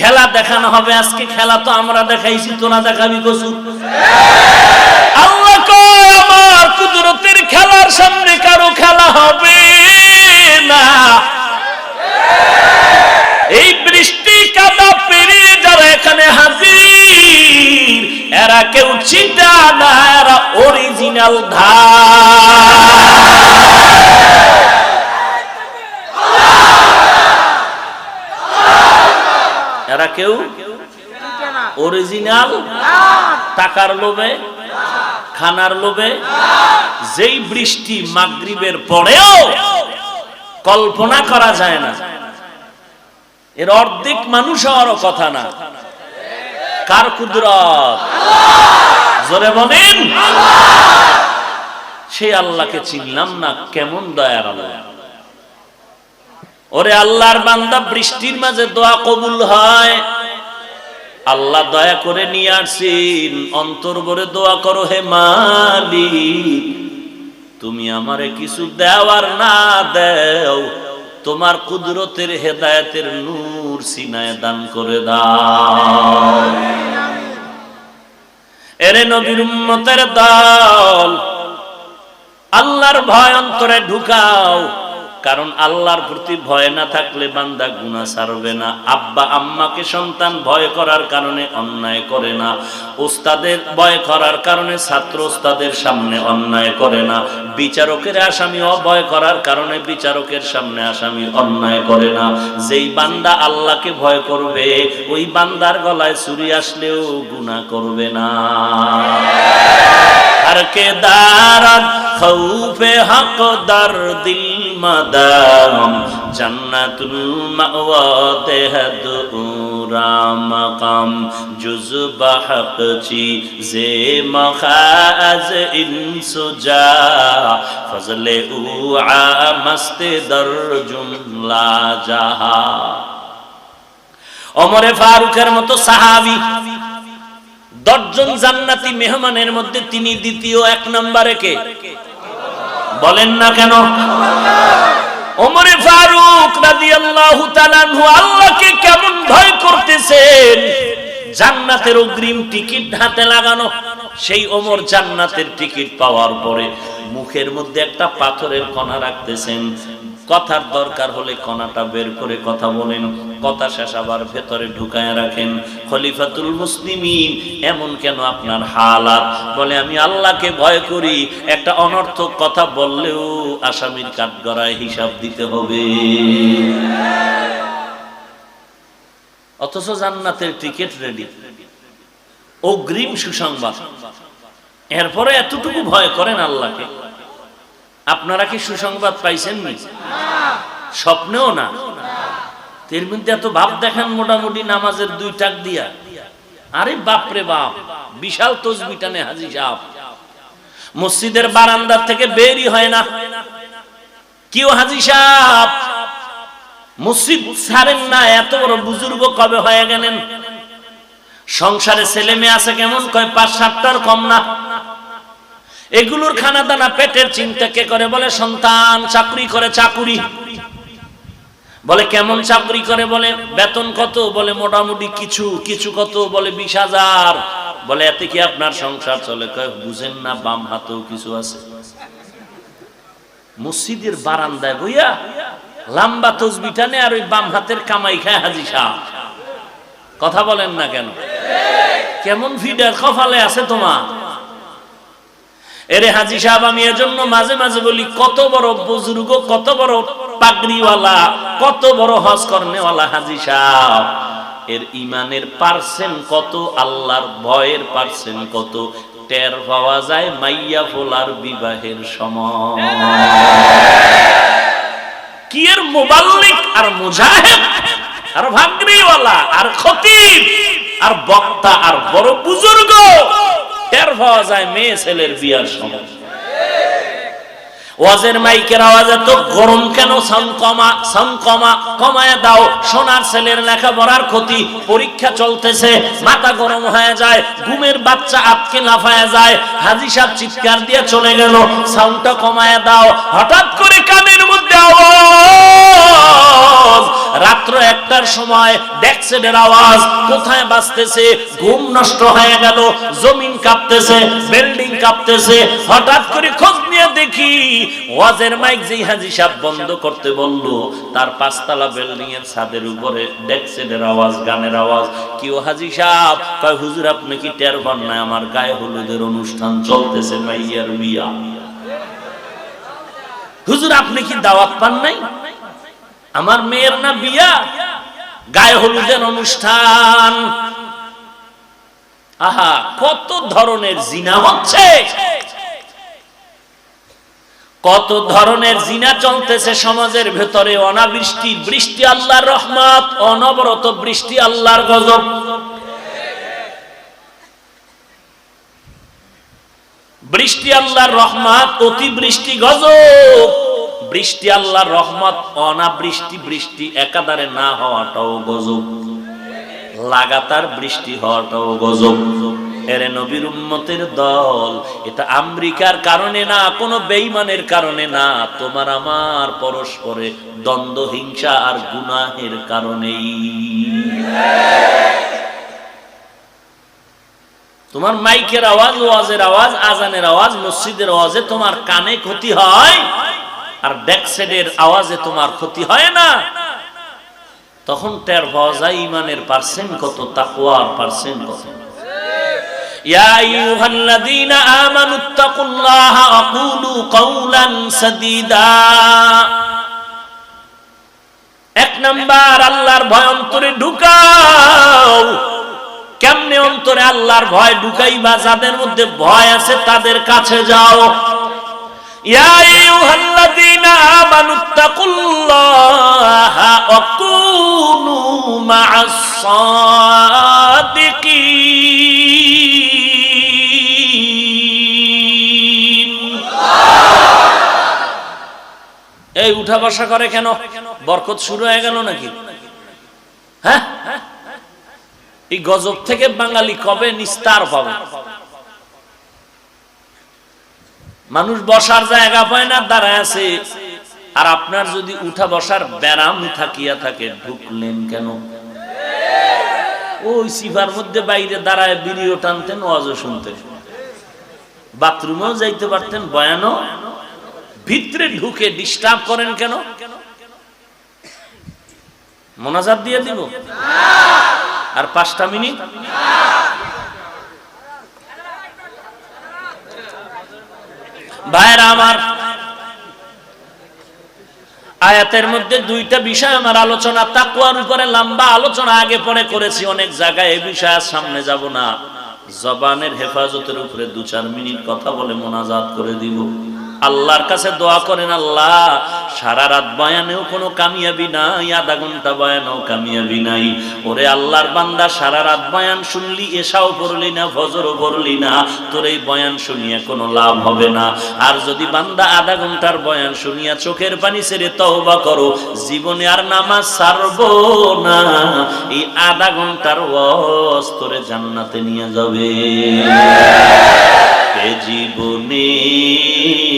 খেলা দেখানো হবে, আজকে খেলা তো আমরা দেখাইছি, তোরা দেখাবি কসু আল্লাহ আমার কুদরতের খেলার সামনে কারও খেলা হবে না। এই বৃষ্টি কাদা পেরিয়ে যারা এখানে হাজির, এরা কেউ চিন্তা না, এরা অরিজিনাল ধার। এরা কেউ? অরিজিনাল টাকার লোভে? খানার লোভে? যেই বৃষ্টি মাগরিবের পরেও কল্পনা করা যায় না। এর অর্ধেক মানুষ হওয়ারও কথা না। কার কুদরত? জোরে বলেন। সেই আল্লাহকে চিনলাম না, কেমন দয়ার আল্লাহ। ওরে আল্লাহর বান্দা, বৃষ্টির মাঝে দোয়া কবুল হয়। আল্লাহ দয়া করে নিয়ে আসছেন অন্তর ভরে দোয়া করো, হে মালিক, তুমি আমারে কিছু দেওয়ার না দেও। তোমার কুদরতের হেদায়েতের নূর সিনায় দান করে দাও। এরে নবীর উম্মতের দল, আল্লাহর ভয় অন্তরে ঢুকাও। কারণ আল্লাহর প্রতি ভয় না থাকলে বান্দা গুণা সারবে না। আব্বা, আম্মাকে সন্তান ভয় করার কারণে অন্যায় করে না। ওস্তাদের ভয় করার কারণে ছাত্র ওস্তাদের সামনে অন্যায় করে না। বিচারকের আসামি অভয় করার কারণে বিচারকের সামনে আসামি অন্যায় করে না। যেই বান্দা আল্লাহকে ভয় করবে, ওই বান্দার গলায় চুরি আসলেও গুণা করবে না। আর কে দার খৌফে হক, দার দিল মাদাম জান্নাতুল মাওয়া তেহদুরা মাকাম জুজবা হকচি জে মখাজ ইনসুজা ফজলে উআ মস্তে দর জুমলা জাহা। অমরে ফারুকের মতো সাহাবি দশজন জান্নাতি মেহমানের মধ্যে তিনি দ্বিতীয় এক নম্বরে কে? বলেন না কেন? ওমরে ফারুক রাদিয়াল্লাহু তাআলা আল্লাহকে কেমন ভয় করতেছেন? জান্নাতের অগ্রিম টিকিট হাতে লাগানো। সেই ওমর জান্নাতের টিকিট পাওয়ার পরে মুখের মধ্যে একটা পাথরের কণা রাখতেছেন। কথার দরকার হলে কণাটা বের করে কথা বলেন। কথা শেষ আবার ভেতরে ঢুকায় রাখেন। খলিফাতুল মুসলিমিন, এমন কেন আপনার হালাত? বলে, আমি আল্লাহকে ভয় করি। একটা অনর্থক কথা বললেও আসামির কাঠগড়ায় হিসাব দিতে হবে। অথচ জান্নাতের টিকিট রেডি অগ্রিম সুসংবাদ। এরপরে এতটুকু ভয় করেন আল্লাহকে। আপনারা কি সুসংবাদ পাইছেন স্বপ্নেও না। এর মধ্যে এত ভাব দেখেন মোটামুটি নামাজের দুই টাক দিয়া। আরে বাপরে বাপ, বিশাল তসবিটানে হাজি সাহ মসজিদের বারান্দার থেকে বেরই হয় না। কেউ হাজি সাহ মসজিদ ছাড়েন না, এত বড় বুজুর্গ কবে হয়ে গেলেন? সংসারে ছেলে মেয়ে আছে কেমন কয়, পাঁচ সাতটার কম না। এগুলোর খানা দানা পেটের চিন্তা কে করে বলে, সন্তান, চাকরি করে চাকুরি। বলে কেমন চাকরি করে বলে, বেতন কত? বলে মোটামুটি কিছু কিছু কত? বলে বিশ হাজার। বলে এতে কি আপনার সংসার চলে? বুঝেন না, বাম হাতেও কিছু আছে। মসজিদের বারান্দায় বইয়া লাম্বা তসবি টানে আর ওই বাম হাতের কামাই খায় হাজি সাহ কথা বলেন না কেন? কেমন ফিডার কফালে আছে তোমার? এরে হাজি সাহেব, আমি এজন্য মাঝে মাঝে বলি, কত বড় বুজুর্গ, কত বড় পাগড়িওয়ালা, কত বড় হজ করনেওয়ালা হাজি সাহেব। এর ইমানের পার্সেন্ট কত, আল্লাহর ভয়ের পার্সেন্ট কত, টের পাওয়া যায় মাইয়া ফোলার বিবাহের সময়। কি এর মোবাল্লিক আর মুজাহিদ, আর ভাগরিওয়ালা আর খতিব, আর বক্তা, আর বড় বুজুর্গ। টের পাওয়া যায় মেয়ে ছেলের বিয়ার সময়। ওয়াজের মাইকের আওয়াজে তো গরম কেন? সাম কমা সাম কমা, কমায় দাও। সোনার ছেলের লেখাপড়ার ক্ষতি, পরীক্ষা চলতেছে, মাথা গরম হয়ে যায়, ঘুমের বাচ্চা আটকে লাফায় যায়, হাজি সাহেব চিৎকার দিয়ে চলে গেল, সাউন্ডটা কমায় দাও। হঠাৎ করে কানের মধ্যে আওয়াজ! রাত্র একটার সময় ডেক্সেডের আওয়াজ, কোথায় বাজতেছে ঘুম নষ্ট হয়ে গেল, জমিন কাঁপতেছে, বিল্ডিং কাঁপতেছে। হঠাৎ করে খোঁজ নিয়ে দেখি, ওয়াজের মাইক যেই হাজি সাহেব বন্ধ করতে বলল, তার পাঁচতলা বিল্ডিং এর ছাদের উপরে ডেক্সেডের আওয়াজ, গানের আওয়াজ। কেউ হাজি সাহেব, কয়, হুজুর, আপনি কি টের পান না? আমার গায়ে হলুদের অনুষ্ঠান চলতেছে, মাইয়ার বিয়া। হুজুর, আপনি কি দাওয়াত পান নাই? আমার মেয়ের না বিয়া, গায়ে হলুদের অনুষ্ঠান। আহা, কত ধরনের জিনা হচ্ছে। কত ধরনের জিনা চলতেছে সমাজের ভেতরে, অনাবৃষ্টি, বৃষ্টি আল্লাহর রহমত, অনবরত বৃষ্টি আল্লাহর গজব। বৃষ্টি আল্লাহর রহমত অতি বৃষ্টি গজব। বৃষ্টি আল্লাহর রহমত, অনাবৃষ্টি, বৃষ্টি একাধারে না হওয়াটাও গজব। লাগাতার বৃষ্টি হওয়াটাও গজব। এরে নবীর উম্মতের দল, এটা আমেরিকার কারণে না, কোনো বেইমানের কারণে না, তোমার আমার পরস্পরে দ্বন্দ্ব, হিংসা আর গুনাহের কারণেই। তোমার মাইকের আওয়াজ, ওয়াজের আওয়াজ, আজানের আওয়াজ, মসজিদের আওয়াজে তোমার কানে ক্ষতি হয়। আর ব্যাকসাইডের আওয়াজে তোমার ক্ষতি হয় না তখন টের পাওয়া যায় ইমানের পার্সেন্ট কত তাকওয়ার পার্সেন্ট কত يا أيها الذين آمنوا اتقوا الله وقولوا قولا سديدا এক নাম্বার আল্লাহর ভয় অন্তরে ঢুকাও কেমনে অন্তরে আল্লাহর ভয় ঢুকাইবা যাদের মধ্যে ভয় আছে তাদের কাছে যাও يا أيها الذين آمنوا اتقوا الله وكونوا مع الصادقين এই উঠা বসা করে কেন বরকত শুরু হয়ে গেল নাকি হ্যাঁ এই গজব থেকে বাঙালি কবে নিস্তার পাবে মানুষ বসার জায়গা পায় না, দাঁড়ায় আছে। আর আপনার যদি উঠা বসার ব্যারাম থাকিয়া থাকে, ঢুকলেন কেন? ওই সিফার মধ্যে বাইরে দাঁড়ায় বিড়িও টানতেন, ওয়াজও শুনতেন। বাথরুমেও যাইতে পারতেন, বয়ানও। ভিতরে ঢুকে ডিস্টার্ব করেন কেন? মোনাজাত দিয়ে দিব? আর পাঁচটা মিনিট? ভাইরা আমার, আয়াতের মধ্যে দুইটা বিষয় আমার আলোচনা তাকুয়ার উপরে লম্বা আলোচনা আগে পরে করেছি, অনেক জায়গায় এই বিষয়ে সামনে যাব না। জবানের হেফাজতের উপরে দু চার মিনিট কথা বলে মোনাজাত করে দিব। আল্লাহর কাছে দোয়া করেন, আল্লাহ, সারা রাত বয়ানেও কোনো কামিয়াবি নাই, আধা ঘণ্টা বয়ানেও কামিয়াবি নাই। ওরে আল্লাহর বান্দা, সারা রাত বয়ান শুনলি, এসাও পড়লি না, ফজরও পড়লি না, তোর এই বয়ান শুনিয়া কোনো লাভ হবে না। আর যদি বান্দা আধা ঘণ্টার বয়ান শুনিয়া চোখের পানি ছেড়ে তওবা করো, জীবনে আর নামাজ ছাড়বো না, এই আধা ঘণ্টার ওয়াজ তোরে জান্নাতে নিয়ে যাবে। জীবনে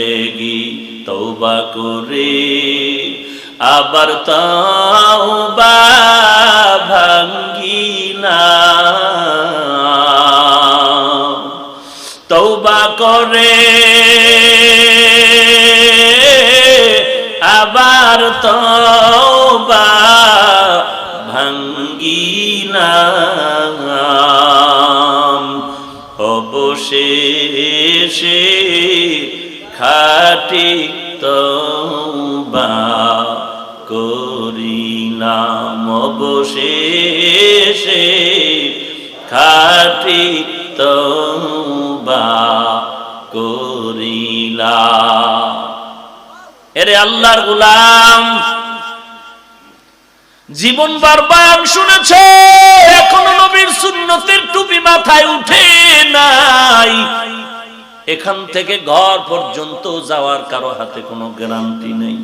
জিন্দেগি তৌবা করে আবার তৌবা ভাঙ্গি না তৌবা করে আবার তৌবা তৌবা করিলাম অবশেষে খাটি তৌবা করিলাম। এরে আল্লাহর গুলাম জীবনবার বয়ান শুনেছ, এখনও নবীর সুন্নতের টুপি মাথায় উঠে নাই। এখান থেকে ঘর পর্যন্ত যাওয়ার কারও হাতে কোনো গ্যারান্টি নেই।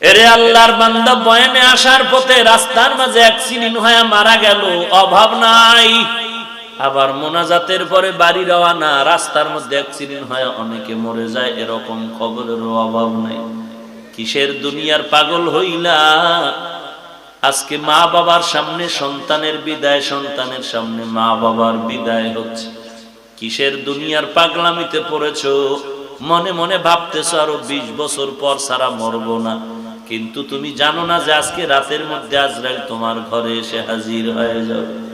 এরে আল্লাহর বান্দা, বয়ানে আসার পথে রাস্তার মাঝে অ্যাক্সিডেন্ট হয়ে মারা গেল, অভাব নাই। আবার মোনাজাতের পরে বাড়ি রওয়ানা রাস্তার মধ্যে অ্যাক্সিডেন্ট হয় অনেকে মরে যায়, এরকম খবরেরও অভাব নাই। কিসের দুনিয়ার পাগল হইলা? আজকে মা বাবার সামনে সন্তানের বিদায়, সন্তানের সামনে মা বাবার বিদায় হচ্ছে। কিসের দুনিয়ার পাগলামিতে পড়েছ? মনে মনে ভাবতেছ, আরও বিশ বছর পর সারা মরব না। কিন্তু তুমি জানো না যে আজকে রাতের মধ্যে আজরাইল তোমার ঘরে এসে হাজির হয়ে যাবে।